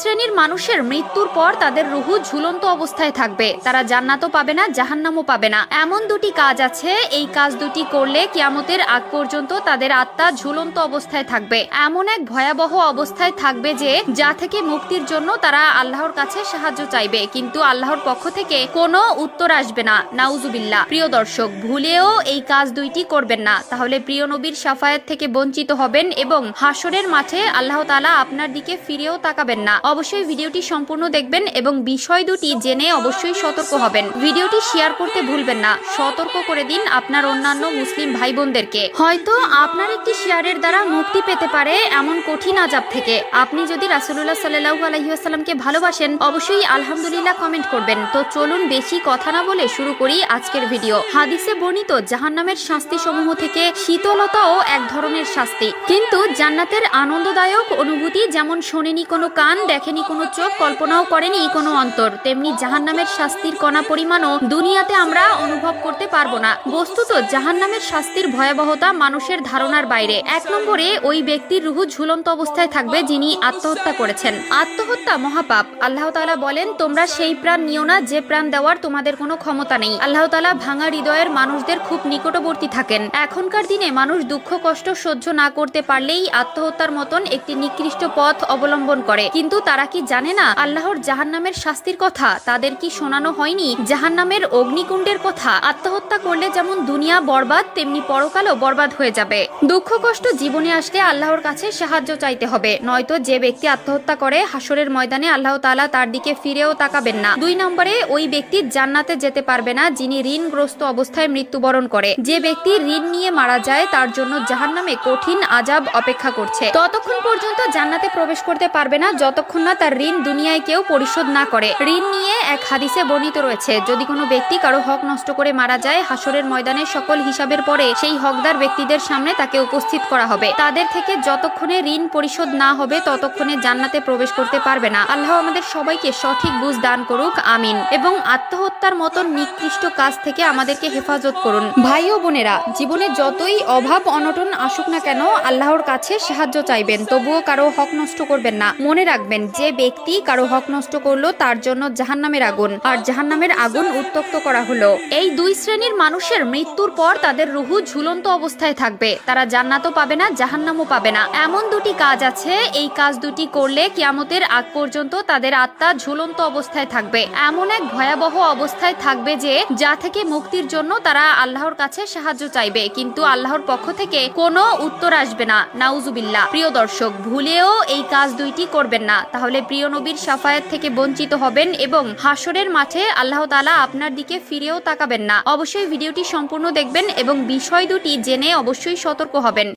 শ্রেণির মানুষের মৃত্যুর পর তাদের রুহু ঝুলন্ত অবস্থায় থাকবে। তারা জান্নাতও পাবে না, জাহান্নামও পাবে না। এমন দুটি কাজ আছে। এই কাজ দুটি করলে কিয়ামতের আগ পর্যন্ত তাদের আত্মা ঝুলন্ত অবস্থায় থাকবে। এমন এক ভয়াবহ অবস্থায় থাকবে যে, যা থেকে মুক্তির জন্য তারা আল্লাহর কাছে সাহায্য চাইবে। কিন্তু আল্লাহর পক্ষ থেকে কোনো উত্তর আসবে না। নাউজুবিল্লাহ। প্রিয় দর্শক, ভুলেও এই কাজ দুইটি করবেন না। তাহলে প্রিয় নবীর সাফায়াত থেকে বঞ্চিত হবেন এবং হাসরের মাঠে আল্লাহ তালা আপনার দিকে ফিরেও তাকাবেন না। অবশ্যই ভিডিওটি সম্পূর্ণ দেখবেন এবং বিষয় দুটি জেনে অবশ্যই সতর্ক হবেন। ভিডিওটি শেয়ার করতে ভুলবেন না। সতর্ক করে দিন আপনার অন্যান্য মুসলিম ভাই বোনদেরকে হয়তো আপনার একটি শেয়ারের দ্বারা মুক্তি পেতে পারে এমন কঠিন আজাব থেকে। আপনি যদি রাসুল্লাহ সাল্লাহু আলহিহাস্লামকে ভালোবাসেন, অবশ্যই আলহামদুলিল্লাহ কমেন্ট করবেন। তো চলুন বেশি কথা না বলে শুরু করি আজকের ভিডিও। হাদিসে বর্ণিত, জাহান্নামের শাস্তি সমূহ থেকে শীতলতাও এক ধরনের শাস্তি। কিন্তু জান্নাতের আনন্দদায়ক অনুভূতি যেমন শোনেনি কোনো কান দেখেনি, কোনো চোখ কল্পনাও করেনি কোনো অন্তর। তেমনি জাহান্নামের শাস্তির কণা পরিমাণও দুনিয়াতে আমরা অনুভব করতে পারব না। বস্তুত জাহান্নামের শাস্তির ভয়াবহতা মানুষের ধারণার বাইরে। এক নম্বরে ওই ব্যক্তির রুহু ঝুলন্ত অবস্থায় থাকবে যিনি আত্মহত্যা করেছেন। আত্মহত্যা মহাপাপ। আল্লাহ তাআলা বলেন, তোমরা সেই প্রাণ নিও না, যে প্রাণ দেওয়ার তোমাদের কোনো ক্ষমতা নেই। আল্লাহ তালা ভাঙা হৃদয়ের মানুষদের খুব নিকটবর্তী থাকেন। এখনকার দিনে মানুষ দুঃখ, কষ্ট সহ্য না করতে পারলেই আত্মহত্যার মতন একটি নিকৃষ্ট পথ অবলম্বন করে। কিন্তু তারা কি জানে না আল্লাহর জাহান্নামের শাস্তির কথা? তাদের কি শোনানো হয়নি? জাহান্নামের অগ্নিকুণ্ডের কথা? আত্মহত্যা করলে যেমন দুনিয়া বরবাদ, তেমনি পরকালও বরবাদ হয়ে যাবে। দুঃখ কষ্ট জীবনে আসলে আল্লাহর কাছে সাহায্য চাইতে হবে। নয়তো যে ব্যক্তি আত্মহত্যা করে হাসরের ময়দানে আল্লাহ তাআলা তার দিকে ফিরেও তাকাবেন না। দুই নম্বরে, ওই ব্যক্তি জান্নাতে যেতে পারবে না যিনি ঋণগ্রস্ত অবস্থায় মৃত্যুবরণ করে। যে ব্যক্তি ঋণ নিয়ে মারা যায়, তার জন্য জাহান্নামে কঠিন আজাব অপেক্ষা করছে। ততক্ষণ পর্যন্ত জান্নাতে প্রবেশ করতে পারবে না, যতক্ষণ না তার ঋণ দুনিয়ায় কেউ পরিশোধ না করে। ঋণ নিয়ে এক হাদিসে বর্ণিত রয়েছে, যদি কোনো ব্যক্তি কারও হক নষ্ট করে মারা যায় হাসরের ময়দানে সকল হিসাবের পরে সেই হকদার ব্যক্তিদের সামনে তাকে উপস্থিত করা হবে। তাদের থেকে যতক্ষণে ঋণ পরিশোধ না হবে, ততক্ষণে জান্নাতে প্রবেশ করতে পারবে না। আল্লাহ আমাদের সবাইকে সঠিক বুঝ দান করুক, আমিন। এবং আত্মহত্যার মতন নিকৃষ্ট কাজ থেকে আমাদেরকে হেফাজত করুন। ভাই ও বোনেরা, জীবনে যতই অভাব, অনটন আসুক না কেন, আল্লাহর কাছে সাহায্য চাইবেন, তবুও কারও হক নষ্ট করবেন না। মনে রাখবেন যে ব্যক্তি কারও হক নষ্ট করল, তার জন্য জাহান্নামের আগুন। আর জাহান্নামের আগুন উত্তক্ত করা হলো। এই দুই শ্রেণির মানুষের মৃত্যুর পর তাদের রুহু ঝুলন্ত অবস্থায় থাকবে। তারা জান্নাতও পাবে না, জাহান্নামও পাবে না। এমন দুটি কাজ আছে। এই কাজ দুটি করলে কিয়ামতের আগ পর্যন্ত তাদের আত্মা ঝুলন্ত অবস্থায় থাকবে। এমন এক ভয়াবহ অবস্থায় থাকবে যে, যা থেকে মুক্তির জন্য তারা আল্লাহর কাছে সাহায্য চাইবে। কিন্তু আল্লাহর পক্ষ থেকে কোনো উত্তর আসবে না। নাউজুবিল্লাহ। প্রিয় দর্শক, ভুলেও এই কাজ দুইটি করবেন না। তাহলে প্রিয় নবীর সাফায়াত থেকে বঞ্চিত হবেন এবং হাসরের মাঠে আল্লাহ তালা আপনার দিকে ফিরেও তাকাবেন না। অবশ্যই ভিডিওটি সম্পূর্ণ দেখবেন এবং বিষয় দুটি জেনে অবশ্যই সতর্ক হবেন।